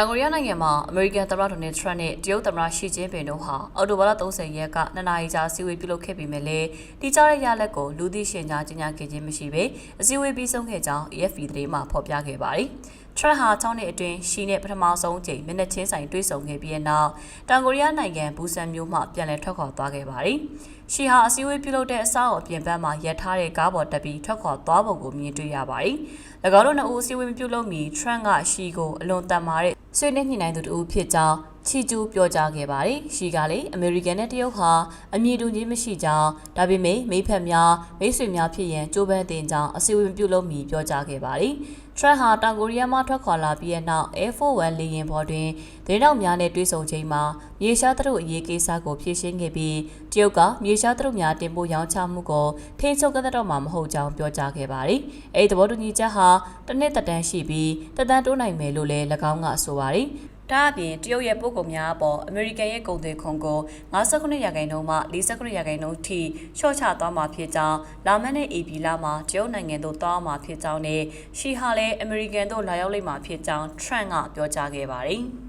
တောင်ကိုရီးယားနိုင်ငံမှာအမေရိကန်သမ္မတဒေါ်နယ်ထရန့်နဲ့တရုတ်သမ္မတရှီကျင်းပင်တို့ဟာအော်တိုဘာလ30ရက်ကနှစ်နာရီကြာအစည်းအဝေးပြုလုပ်ခဲ့ပြီးမြဲလေတိကျတဲ့ရလဒ်ကိုလူသိရှင်ကြားကြီးညာခဲ့ခြင်းမရှိဘဲအစည်းအဝေးပြီးဆုံးခဲ့ကြောင်း AFP သတင်းမှဖော်ပြခဲ့ပါတယ်။ ထရန့်ဟာ6နှစ်အတွင်းရှီနဲ့ပထမဆုံးကြိမ်မျက်နှာချင်းဆိုင်တွေ့ဆုံခဲ့ပြီးတဲ့နောက်တောင်ကိုရီးယားနိုင်ငံဘူဆန်မြို့မှပြန်လည်ထွက်ခွာသွားခဲ့ပါတယ်။ရှီဟာအစည်းအဝေးပြုလုပ်တဲ့အဆောက်အအုံပြင်ပန်းမှာရပ်ထားတဲ့ကားပေါ်တက်ပြီးထွက်ခွာသွားပုံကိုမြင်တွေ့ရပါတယ်။၎င်းတို့နှစ်ဦးအစည်းအဝေးမပြုလုပ်မီထရန့်ကရှီကိုအလွန်တန်မာတဲ့ဆွေးနွေးညှိနှိုင်းသူတူဖြစ်ကြောင်း ချီကျူးပြောကြားခဲ့ပါတယ်။ရှီကလည်းအမေရိကန်နဲ့တရုတ်ဟာအမြင့်တူချင်းမရှိကြောင်းဒါပေမဲ့မိဖက်များမိတ်ဆွေများဖြစ်ရန်ကြိုးပမ်းတင်ကြောင်းအစည်းအဝေးပြုလုပ်မီပြောကြားခဲ့ပါတယ်။ Trump ဟာတောင်ကိုရီးယားမှထွက်ခွာလာပြီးတဲ့နောက် Air Force One လေယာဉ်ပေါ်တွင်ဒေသများနဲ့တွေ့ဆုံချိန်မှာမြေရှားသတို့အရေးကိစ္စကိုဖြေရှင်းခဲ့ပြီးတရုတ်ကမြေရှားသတို့များတင်ပို့ရောင်းချမှုကိုထိန်းချုပ်ကြတော့မှာမဟုတ်ကြောင်းပြောကြားခဲ့ပါတယ်။အဲဒီသဘောတူညီချက်ဟာတစ်နှစ်သက်တမ်းရှိပြီးသက်တမ်းတိုးနိုင်မယ်လို့လည်း၎င်းကဆိုပါတယ်။ ဒါအပြင်တရုတ်ရဲ့ပို့ကုန်များအပေါ်အမေရိကန်ရဲ့ကုန်သွယ်ခွန်ကို59ရာခိုင်နှုန်းမှ49ရာခိုင်နှုန်းထိလျှော့ချသွားမှာဖြစ်ကြောင်းလာမန်နဲ့ AB လာမှာတရုတ်နိုင်ငံသို့သွားမှာဖြစ်ကြောင်းနဲ့ရှီဟာလည်းအမေရိကန်သို့လာရောက်လိမ့်မှာဖြစ်ကြောင်းထရန့်ကပြောကြားခဲ့ပါတယ်။